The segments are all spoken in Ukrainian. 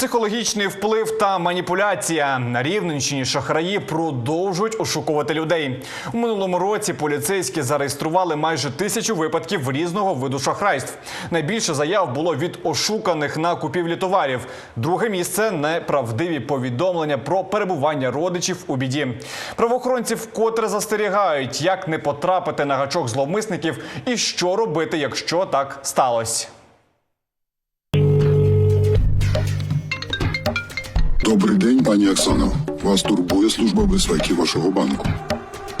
Психологічний вплив та маніпуляція на Рівненщині шахраї продовжують ошукувати людей. У минулому році поліцейські зареєстрували майже тисячу випадків різного виду шахрайств. Найбільше заяв було від ошуканих на купівлі товарів. Друге місце неправдиві повідомлення про перебування родичів у біді. Правоохоронці вкотре застерігають, як не потрапити на гачок зловмисників і що робити, якщо так сталося. Добрий день, пані Оксано. Вас турбує служба безпеки вашого банку.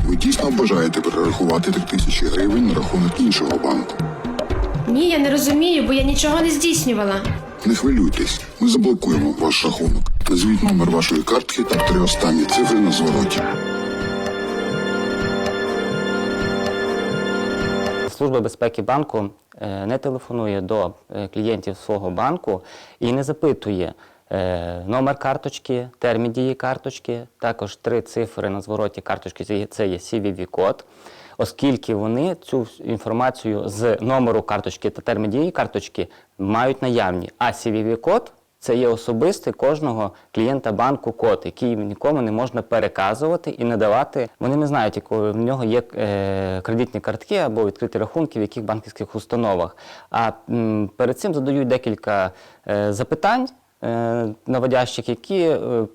Ви дійсно бажаєте перерахувати так тисячі гривень на рахунок іншого банку. Ні, я не розумію, бо я нічого не здійснювала. Не хвилюйтесь, ми заблокуємо ваш рахунок. Назвіть номер вашої картки та три останні цифри на звороті. Служба безпеки банку е, не телефонує до е, клієнтів свого банку і не запитує номер карточки, термін дії карточки, також три цифри на звороті карточки це є CVV-код, оскільки вони цю інформацію з номеру карточки та термін дії карточки мають наявні. А CVV-код це є особистий кожного клієнта банку код, який нікому не можна переказувати і надавати. Вони не знають, якої в нього є е, кредитні картки або відкриті рахунки в яких банківських установах. А перед цим задають декілька е, запитань. Е, Наводящих, які, е,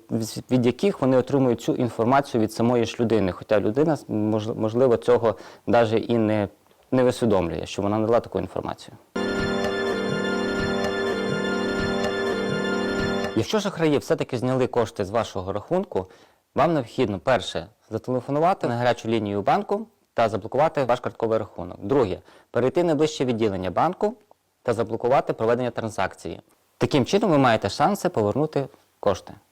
від- яких вони отримують цю інформацію від самої ж людини. Хоча людина, можливо, цього навіть і не, не усвідомлює, що вона надала таку інформацію. Якщо шахраї все-таки зняли кошти з вашого рахунку, вам необхідно перше зателефонувати на гарячу лінію банку та заблокувати ваш картковий рахунок. Друге перейти найближче відділення банку та заблокувати проведення транзакції. Таким чином ви маєте шанси повернути кошти.